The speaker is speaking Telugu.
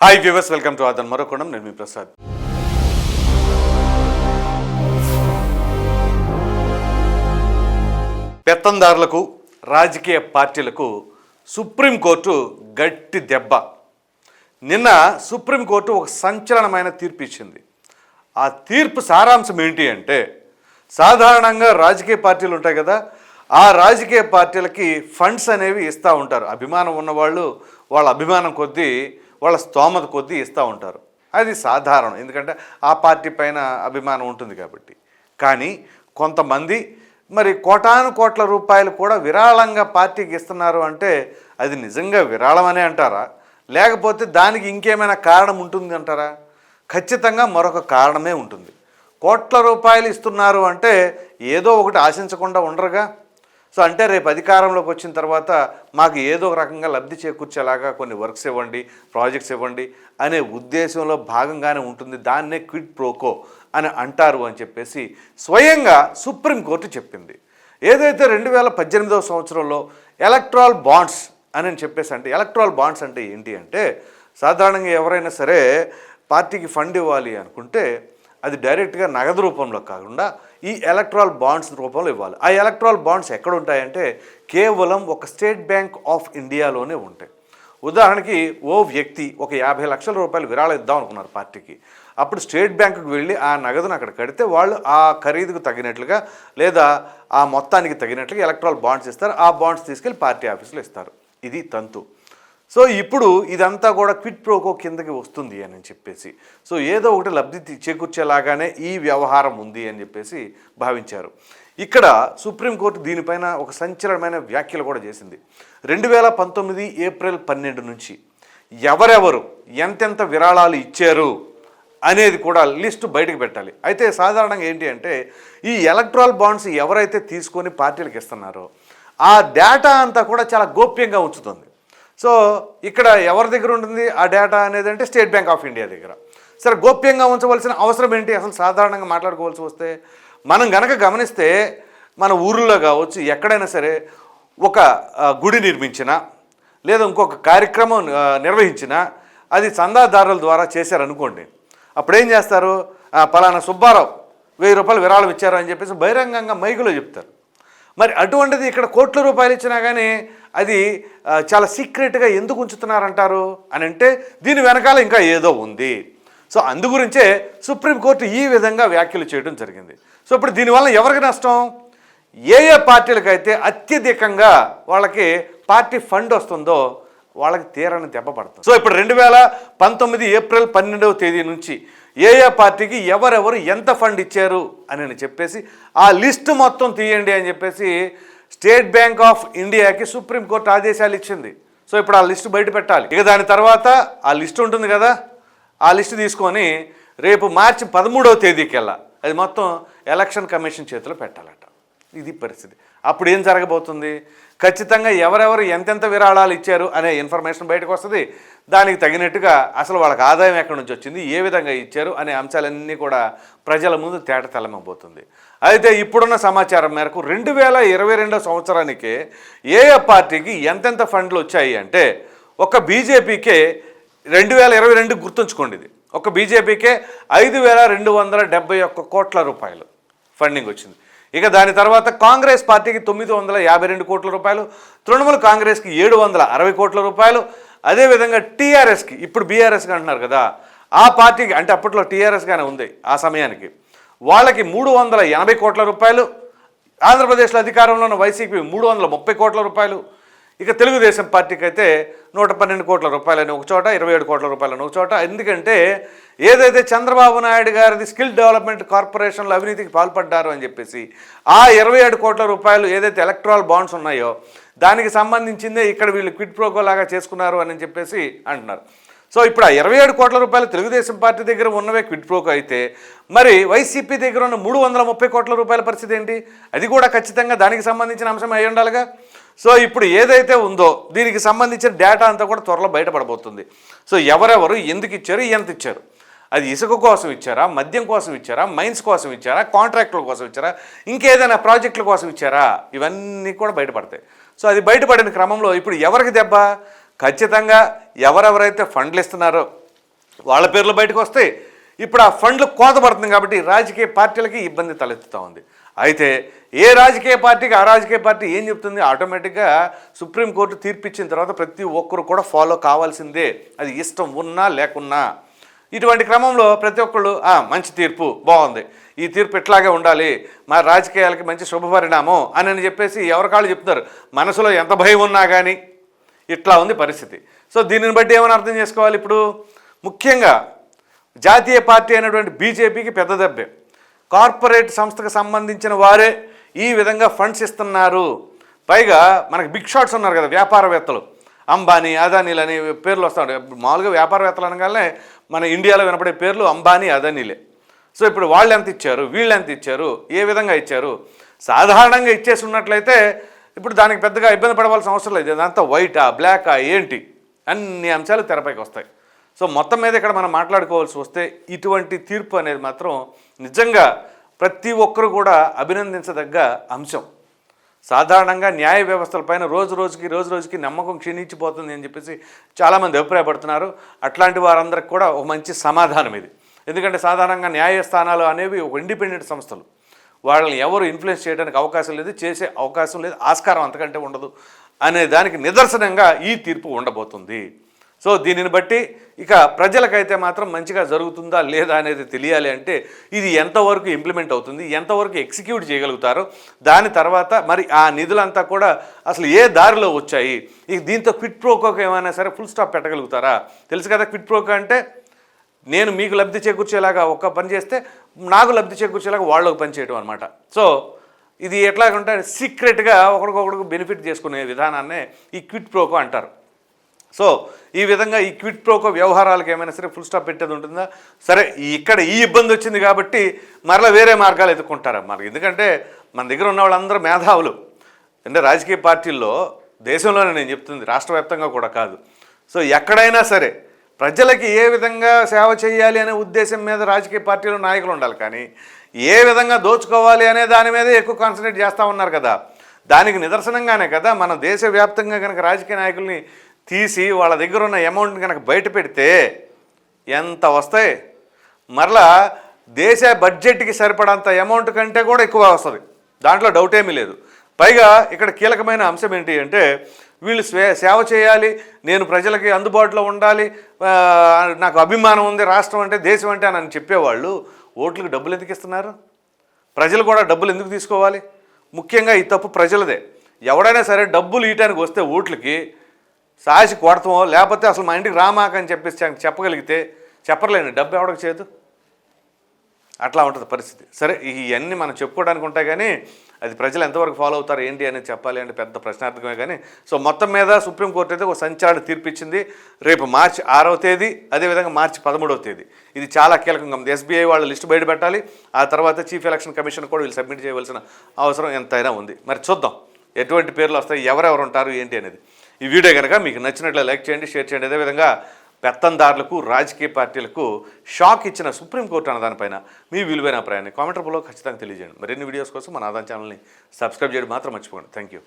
హాయ్ వ్యూవర్స్ వెల్కమ్ టు ఆదన్ మరొకడం నేను మీ ప్రసాద్ పెత్తందారులకు రాజకీయ పార్టీలకు సుప్రీంకోర్టు గట్టి దెబ్బ. నిన్న సుప్రీంకోర్టు ఒక సంచలనమైన తీర్పు ఇచ్చింది. ఆ తీర్పు సారాంశం ఏంటి అంటే సాధారణంగా రాజకీయ పార్టీలు ఉంటాయి కదా ఆ రాజకీయ పార్టీలకి ఫండ్స్ అనేవి ఇస్తూ ఉంటారు. అభిమానం ఉన్నవాళ్ళు వాళ్ళ అభిమానం కొద్దీ వాళ్ళ స్తోమత కొద్దీ ఇస్తూ ఉంటారు. అది సాధారణం. ఎందుకంటే ఆ పార్టీ పైన అభిమానం ఉంటుంది కాబట్టి. కానీ కొంతమంది మరి కోటాను కోట్ల రూపాయలు కూడా విరాళంగా పార్టీకి ఇస్తున్నారు అంటే అది నిజంగా విరాళమనే అంటారా? లేకపోతే దానికి ఇంకేమైనా కారణం ఉంటుంది అంటారా? ఖచ్చితంగా మరొక కారణమే ఉంటుంది. కోట్ల రూపాయలు ఇస్తున్నారు అంటే ఏదో ఒకటి ఆశించకుండా ఉండరుగా? సో అంటే రేపు అధికారంలోకి వచ్చిన తర్వాత మాకు ఏదో ఒక రకంగా లబ్ధి చేకూర్చేలాగా కొన్ని వర్క్స్ ఇవ్వండి ప్రాజెక్ట్స్ ఇవ్వండి అనే ఉద్దేశంలో భాగంగానే ఉంటుంది. దాన్నే క్విడ్ ప్రోకో అని అంటారు అని చెప్పేసి స్వయంగా సుప్రీంకోర్టు చెప్పింది. ఏదైతే రెండు వేల పద్దెనిమిదవ సంవత్సరంలో ఎలక్ట్రాల్ బాండ్స్ అని చెప్పేసి అంటే ఎలక్ట్రాల్ బాండ్స్ అంటే ఏంటి అంటే సాధారణంగా ఎవరైనా సరే పార్టీకి ఫండ్ ఇవ్వాలి అనుకుంటే అది డైరెక్ట్గా నగదు రూపంలో కాకుండా ఈ ఎలక్ట్రాల్ బాండ్స్ రూపంలో ఇవ్వాలి. ఆ ఎలక్ట్రాల్ బాండ్స్ ఎక్కడ ఉంటాయంటే కేవలం ఒక స్టేట్ బ్యాంక్ ఆఫ్ ఇండియాలోనే ఉంటాయి. ఉదాహరణకి ఓ వ్యక్తి ఒక యాభై లక్షల రూపాయలు విరాళం ఇద్దాం అనుకున్నారు పార్టీకి. అప్పుడు స్టేట్ బ్యాంకుకి వెళ్ళి ఆ నగదును అక్కడ కడితే వాళ్ళు ఆ ఖరీదుకు తగినట్లుగా లేదా ఆ మొత్తానికి తగినట్లుగా ఎలక్ట్రాల్ బాండ్స్ ఇస్తారు. ఆ బాండ్స్ తీసుకెళ్ళి పార్టీ ఆఫీసులో ఇస్తారు. ఇది తంతు. సో ఇప్పుడు ఇదంతా కూడా క్విట్ ప్రోకో కిందకి వస్తుంది అని చెప్పేసి. సో ఏదో ఒకటి లబ్ధి చేకూర్చేలాగానే ఈ వ్యవహారం ఉంది అని చెప్పేసి భావించారు. ఇక్కడ సుప్రీంకోర్టు దీనిపైన ఒక సంచలనమైన వ్యాఖ్యలు కూడా చేసింది. రెండు వేల పంతొమ్మిది ఏప్రిల్ పన్నెండు నుంచి ఎవరెవరు ఎంతెంత విరాళాలు ఇచ్చారు అనేది కూడా లిస్టు బయటకు పెట్టాలి. అయితే సాధారణంగా ఏంటి అంటే ఈ ఎలక్ట్రాల్ బాండ్స్ ఎవరైతే తీసుకొని పార్టీలకు ఇస్తున్నారో ఆ డేటా అంతా కూడా చాలా గోప్యంగా ఉంచుతుంది. సో ఇక్కడ ఎవరి దగ్గర ఉంటుంది? ఆ డేటా అనేది అంటే స్టేట్ బ్యాంక్ ఆఫ్ ఇండియా దగ్గర. సరే గోప్యంగా ఉంచవలసిన అవసరం ఏంటి? అసలు సాధారణంగా మాట్లాడుకోవాల్సి వస్తే మనం గనక గమనిస్తే మన ఊర్లో కావచ్చు ఎక్కడైనా సరే ఒక గుడి నిర్మించిన లేదా ఇంకొక కార్యక్రమం నిర్వహించిన అది చందాదారుల ద్వారా చేశారనుకోండి అప్పుడు ఏం చేస్తారు పలానా సుబ్బారావు వెయ్యి రూపాయలు విరాళం ఇచ్చారు అని చెప్పేసి బహిరంగంగా మైకులో చెప్తారు. మరి అటువంటిది ఇక్కడ కోట్ల రూపాయలు ఇచ్చినా కానీ అది చాలా సీక్రెట్గా ఎందుకు ఉంచుతున్నారంటారు? అని అంటే దీని వెనకాల ఇంకా ఏదో ఉంది. సో అందు గురించే సుప్రీంకోర్టు ఈ విధంగా వ్యాఖ్యలు చేయడం జరిగింది. సో ఇప్పుడు దీనివల్ల ఎవరికి నష్టం? ఏ ఏ పార్టీలకైతే అత్యధికంగా వాళ్ళకి పార్టీ ఫండ్ వస్తుందో వాళ్ళకి తీరని దెబ్బ పడుతుంది. సో ఇప్పుడు రెండు వేల పంతొమ్మిది ఏప్రిల్ పన్నెండవ తేదీ నుంచి ఏ ఏ పార్టీకి ఎవరెవరు ఎంత ఫండ్ ఇచ్చారు అని చెప్పేసి ఆ లిస్టు మొత్తం తీయండి అని చెప్పేసి స్టేట్ బ్యాంక్ ఆఫ్ ఇండియాకి సుప్రీంకోర్టు ఆదేశాలు ఇచ్చింది. సో ఇప్పుడు ఆ లిస్టు బయట పెట్టాలి. ఇక దాని తర్వాత ఆ లిస్టు ఉంటుంది కదా ఆ లిస్టు తీసుకొని రేపు మార్చి పదమూడవ తేదీకెల్లా అది మొత్తం ఎలక్షన్ కమిషన్ చేతిలో పెట్టాలట. ఇది పరిస్థితి. అప్పుడు ఏం జరగబోతుంది? ఖచ్చితంగా ఎవరెవరు ఎంతెంత విరాళాలు ఇచ్చారు అనే ఇన్ఫర్మేషన్ బయటకు వస్తుంది. దానికి తగినట్టుగా అసలు వాళ్ళకి ఆదాయం ఎక్కడి నుంచి వచ్చింది ఏ విధంగా ఇచ్చారు అనే అంశాలన్నీ కూడా ప్రజల ముందు తేట తెల్లమబోతుంది. అయితే ఇప్పుడున్న సమాచారం మేరకు రెండు వేల ఇరవై రెండో సంవత్సరానికి ఏఏ ఏ పార్టీకి ఎంతెంత ఫండ్లు వచ్చాయి అంటే ఒక బీజేపీకే రెండు వేల ఇరవై రెండు గుర్తుంచుకోండి ఇది. ఒక బీజేపీకే ఐదు వేల రెండు వందల డెబ్బై ఒక్క కోట్ల రూపాయలు ఫండింగ్ వచ్చింది. ఇక దాని తర్వాత కాంగ్రెస్ పార్టీకి తొమ్మిది వందల యాభై రెండు కోట్ల రూపాయలు తృణమూల్ కాంగ్రెస్కి ఏడు వందల అరవై కోట్ల రూపాయలు అదేవిధంగా టీఆర్ఎస్కి ఇప్పుడు బీఆర్ఎస్కి అంటున్నారు కదా ఆ పార్టీకి అంటే అప్పట్లో టీఆర్ఎస్గానే ఉంది ఆ సమయానికి వాళ్ళకి మూడు వందల ఎనభై కోట్ల రూపాయలు ఆంధ్రప్రదేశ్లో అధికారంలో ఉన్న వైసీపీ మూడు వందల ముప్పై కోట్ల రూపాయలు ఇక తెలుగుదేశం పార్టీకి అయితే నూట పన్నెండు కోట్ల రూపాయలని ఒక చోట ఇరవై ఏడు కోట్ల రూపాయలని ఒక చోట. ఎందుకంటే ఏదైతే చంద్రబాబు నాయుడు గారిది స్కిల్ డెవలప్మెంట్ కార్పొరేషన్లో అవినీతికి పాల్పడ్డారు అని చెప్పేసి ఆ ఇరవై ఏడు కోట్ల రూపాయలు ఏదైతే ఎలక్ట్రాల్ బాండ్స్ ఉన్నాయో దానికి సంబంధించిందే ఇక్కడ వీళ్ళు క్విడ్ ప్రోకో లాగా చేసుకున్నారు అని చెప్పేసి అంటున్నారు. సో ఇప్పుడు ఆ ఇరవై ఏడు కోట్ల రూపాయలు తెలుగుదేశం పార్టీ దగ్గర ఉన్నవే క్విడ్ ప్రోకో అయితే మరి వైసీపీ దగ్గర ఉన్న మూడు వందల ముప్పై కోట్ల రూపాయల పరిస్థితి ఏంటి? అది కూడా ఖచ్చితంగా దానికి సంబంధించిన అంశం అయి ఉండాలిగా. సో ఇప్పుడు ఏదైతే ఉందో దీనికి సంబంధించిన డేటా అంతా కూడా త్వరలో బయటపడబోతుంది. సో ఎవరెవరు ఎందుకు ఇచ్చారు ఎంత ఇచ్చారు? అది ఇసుక కోసం ఇచ్చారా మద్యం కోసం ఇచ్చారా మైన్స్ కోసం ఇచ్చారా కాంట్రాక్టుల కోసం ఇచ్చారా ఇంకేదైనా ప్రాజెక్టుల కోసం ఇచ్చారా? ఇవన్నీ కూడా బయటపడతాయి. సో అది బయటపడిన క్రమంలో ఇప్పుడు ఎవరికి దెబ్బ? ఖచ్చితంగా ఎవరెవరైతే ఫండ్లు ఇస్తున్నారో వాళ్ళ పేర్లు బయటకు వస్తే ఇప్పుడు ఆ ఫండ్లు కోతపడుతుంది కాబట్టి రాజకీయ పార్టీలకి ఇబ్బంది తలెత్తుతూ ఉంది. అయితే ఏ రాజకీయ పార్టీకి ఆ రాజకీయ పార్టీ ఏం చెప్తుంది? ఆటోమేటిక్గా సుప్రీంకోర్టు తీర్పిచ్చిన తర్వాత ప్రతి ఒక్కరు కూడా ఫాలో కావాల్సిందే. అది ఇష్టం ఉన్నా లేకున్నా. ఇటువంటి క్రమంలో ప్రతి ఒక్కళ్ళు మంచి తీర్పు బాగుంది. ఈ తీర్పు ఇట్లాగే ఉండాలి. మా రాజకీయాలకి మంచి శుభపరిణామం అని అని చెప్పేసి ఎవరికాళ్ళు చెప్తున్నారు. మనసులో ఎంత భయం ఉన్నా కానీ ఇట్లా ఉంది పరిస్థితి. సో దీనిని బట్టి ఏమైనా అర్థం చేసుకోవాలి ఇప్పుడు? ముఖ్యంగా జాతీయ పార్టీ అయినటువంటి బీజేపీకి పెద్ద దెబ్బే. కార్పొరేట్ సంస్థకు సంబంధించిన వారే ఈ విధంగా ఫండ్స్ ఇస్తున్నారు. పైగా మనకి బిగ్ షాట్స్ ఉన్నారు కదా వ్యాపారవేత్తలు. అంబానీ అదానీలు అనే పేర్లు వస్తూ ఉంటాయి. మామూలుగా వ్యాపారవేత్తలు అనగానే మన ఇండియాలో వినపడే పేర్లు అంబానీ అదానీలే. సో ఇప్పుడు వాళ్ళు ఎంత ఇచ్చారు? వీళ్ళు ఎంత ఇచ్చారు? ఏ విధంగా ఇచ్చారు? సాధారణంగా ఇచ్చేసి ఉన్నట్లయితే ఇప్పుడు దానికి పెద్దగా ఇబ్బంది పడవలసిన అవసరం లేదు. ఇదంతా వైటా బ్లాకా ఏంటి? అన్ని అంశాలు తెరపైకి వస్తాయి. సో మొత్తం మీద ఇక్కడ మనం మాట్లాడుకోవాల్సి వస్తే ఇటువంటి తీర్పు అనేది మాత్రం నిజంగా ప్రతి ఒక్కరు కూడా అభినందించదగ్గ అంశం. సాధారణంగా న్యాయ వ్యవస్థలపైన రోజు రోజుకి రోజు రోజుకి నమ్మకం క్షీణించిపోతుంది అని చెప్పేసి చాలామంది అభిప్రాయపడుతున్నారు. అట్లాంటి వారందరికి కూడా ఒక మంచి సమాధానం ఇది. ఎందుకంటే సాధారణంగా న్యాయస్థానాలు అనేవి ఒక ఇండిపెండెంట్ సంస్థలు. వాళ్ళని ఎవరు ఇన్ఫ్లుయెన్స్ చేయడానికి అవకాశం లేదు చేసే అవకాశం లేదు ఆస్కారం అంతకంటే ఉండదు అనే దానికి నిదర్శనంగా ఈ తీర్పు ఉండబోతుంది. సో దీనిని బట్టి ఇక ప్రజలకైతే మాత్రం మంచిగా జరుగుతుందా లేదా అనేది తెలియాలి అంటే ఇది ఎంతవరకు ఇంప్లిమెంట్ అవుతుంది ఎంతవరకు ఎగ్జిక్యూట్ చేయగలుగుతారో దాని తర్వాత మరి ఆ నిధులంతా కూడా అసలు ఏ దారిలో వచ్చాయి ఇక దీంతో క్విట్ ప్రోకోకి ఏమైనా సరే ఫుల్ స్టాప్ పెట్టగలుగుతారా? తెలుసు కదా క్విట్ ప్రోకో అంటే నేను మీకు లబ్ధి చేకూర్చేలాగా ఒక్క పని చేస్తే నాకు లబ్ధి చేకూర్చేలాగా వాళ్ళు పని చేయడం అనమాట సో ఇది ఎట్లాగంటే సీక్రెట్గా ఒకరికొకరికి బెనిఫిట్ చేసుకునే విధానాన్నే ఈ క్విట్ ప్రోకో అంటారు. సో ఈ విధంగా ఈ క్విట్ ప్రోకో వ్యవహారాలకు ఏమైనా సరే ఫుల్ స్టాప్ పెట్టేది ఉంటుందా? సరే ఇక్కడ ఈ ఇబ్బంది వచ్చింది కాబట్టి మరలా వేరే మార్గాలు ఎదుర్కొంటారు మరి ఎందుకంటే మన దగ్గర ఉన్న వాళ్ళందరూ మేధావులు. అంటే రాజకీయ పార్టీల్లో దేశంలోనే నేను చెప్తుంది రాష్ట్ర వ్యాప్తంగా కూడా కాదు. సో ఎక్కడైనా సరే ప్రజలకి ఏ విధంగా సేవ చేయాలి అనే ఉద్దేశం మీద రాజకీయ పార్టీలో నాయకులు ఉండాలి. కానీ ఏ విధంగా దోచుకోవాలి అనే దాని మీదే ఎక్కువ కాన్సన్ట్రేట్ చేస్తూ ఉన్నారు కదా. దానికి నిదర్శనంగానే కదా మన దేశవ్యాప్తంగా కనుక రాజకీయ నాయకుల్ని తీసి వాళ్ళ దగ్గర ఉన్న అమౌంట్ని కనుక బయట పెడితే ఎంత వస్తాయి? మరలా దేశ బడ్జెట్కి సరిపడంత అమౌంట్ కంటే కూడా ఎక్కువ వస్తుంది. దాంట్లో డౌట్ ఏమీ లేదు. పైగా ఇక్కడ కీలకమైన అంశం ఏంటి అంటే వీళ్ళు స్వే సేవ చేయాలి నేను ప్రజలకి అందుబాటులో ఉండాలి నాకు అభిమానం ఉంది రాష్ట్రం అంటే దేశం అంటే అని చెప్పేవాళ్ళు ఓట్లకు డబ్బులు ఎందుకు ఇస్తున్నారు? ప్రజలు కూడా డబ్బులు ఎందుకు తీసుకోవాలి? ముఖ్యంగా ఈ తప్పు ప్రజలదే. ఎవడైనా సరే డబ్బులు ఇయటానికి వస్తే ఓట్లకి సాసి కొడతామో లేకపోతే అసలు మా ఇంటికి రామాకని చెప్పేసి చెప్పగలిగితే చెప్పలేను. డబ్బు ఎవడకు చేదు? అట్లా ఉంటుంది పరిస్థితి. సరే ఇవన్నీ మనం చెప్పుకోవడానికి ఉంటాయి కానీ అది ప్రజలు ఎంతవరకు ఫాలో అవుతారు ఏంటి అనేది చెప్పాలి అంటే పెద్ద ప్రశ్నార్థకమే కానీ సో మొత్తం మీద సుప్రీంకోర్టు అయితే ఒక సంచలన తీర్పు ఇచ్చింది రేపు మార్చి ఆరవ తేదీ అదేవిధంగా మార్చి పదమూడవ తేదీ. ఇది చాలా కీలకంగా ఉంది. ఎస్బీఐ వాళ్ళ లిస్టు బయట పెట్టాలి. ఆ తర్వాత చీఫ్ ఎలక్షన్ కమిషన్ కూడా వీళ్ళు సబ్మిట్ చేయవలసిన అవసరం ఎంతైనా ఉంది. మరి చూద్దాం ఎటువంటి పేర్లు వస్తాయి ఎవరెవరు ఉంటారు ఏంటి అనేది. ఈ వీడియో కనుక మీకు నచ్చినట్లు లైక్ చేయండి షేర్ చేయండి. అదేవిధంగా పెత్తందారులకు రాజకీయ పార్టీలకు షాక్ ఇచ్చిన సుప్రీంకోర్టు అన్న దానిపైన మీ విలువైన అభిప్రాయాన్ని కామెంట్ రూపంలో ఖచ్చితంగా తెలియజేయండి. మరిన్ని వీడియోస్ కోసం మన ఆదాన్ ఛానల్ని సబ్స్క్రైబ్ చేయడం మాత్రం మర్చిపోండి థ్యాంక్ యూ